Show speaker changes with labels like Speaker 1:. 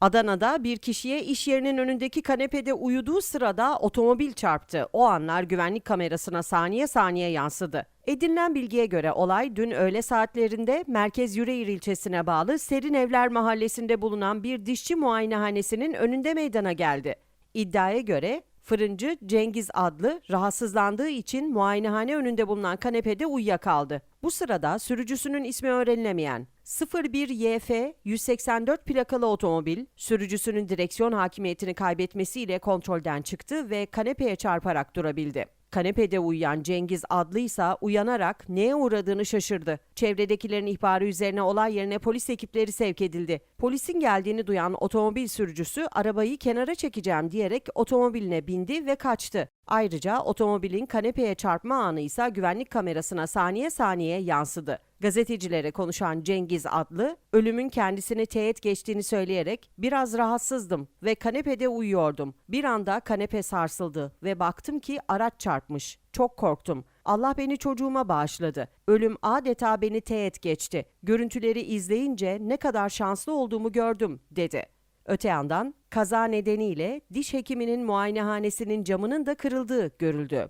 Speaker 1: Adana'da bir kişiye iş yerinin önündeki kanepede uyuduğu sırada otomobil çarptı. O anlar güvenlik kamerasına saniye saniye yansıdı. Edinilen bilgiye göre olay dün öğle saatlerinde Merkez Yüreğir ilçesine bağlı Serin Evler mahallesinde bulunan bir dişçi muayenehanesinin önünde meydana geldi. İddiaya göre fırıncı Cengiz adlı rahatsızlandığı için muayenehane önünde bulunan kanepede uyuyakaldı. Bu sırada sürücüsünün ismi öğrenilemeyen 01 YF 184 plakalı otomobil sürücüsünün direksiyon hakimiyetini kaybetmesiyle kontrolden çıktı ve kanepeye çarparak durabildi. Kanepede uyuyan Cengiz adlıysa uyanarak neye uğradığını şaşırdı. Çevredekilerin ihbarı üzerine olay yerine polis ekipleri sevk edildi. Polisin geldiğini duyan otomobil sürücüsü arabayı kenara çekeceğim diyerek otomobiline bindi ve kaçtı. Ayrıca otomobilin kanepeye çarpma anı ise güvenlik kamerasına saniye saniye yansıdı. Gazetecilere konuşan Cengiz adlı, ölümün kendisini teğet geçtiğini söyleyerek biraz rahatsızdım ve kanepede uyuyordum. Bir anda kanepe sarsıldı ve baktım ki araç çarpmış. Çok korktum. Allah beni çocuğuma bağışladı. Ölüm adeta beni teğet geçti. Görüntüleri izleyince ne kadar şanslı olduğumu gördüm, dedi. Öte yandan kaza nedeniyle diş hekiminin muayenehanesinin camının da kırıldığı görüldü.